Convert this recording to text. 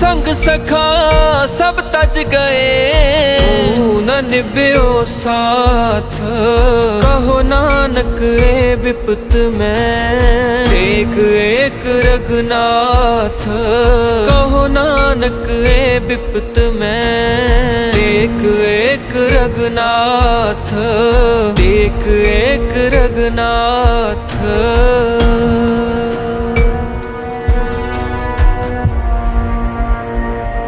ਸੰਗ ਸਖਾ ਸਭ ਤਜ ਗਏ। ਤੂੰ ਨ ਨਿਭਿਓ ਸਾਥ। ਕਹੋ ਨਾਨਕ ਏ ਵਿਪਤ ਮੈਂ। ਏਕ ਏਕ ਰਗਨਾਥ ਕਹੋ ਨਾਨਕ ਏ ਵਿਪਤ ਮੈਂ। ਏਕ ਏਕ ਰਗਨਾਥ ਏਕ ਏਕ ਰਗਨਾਥ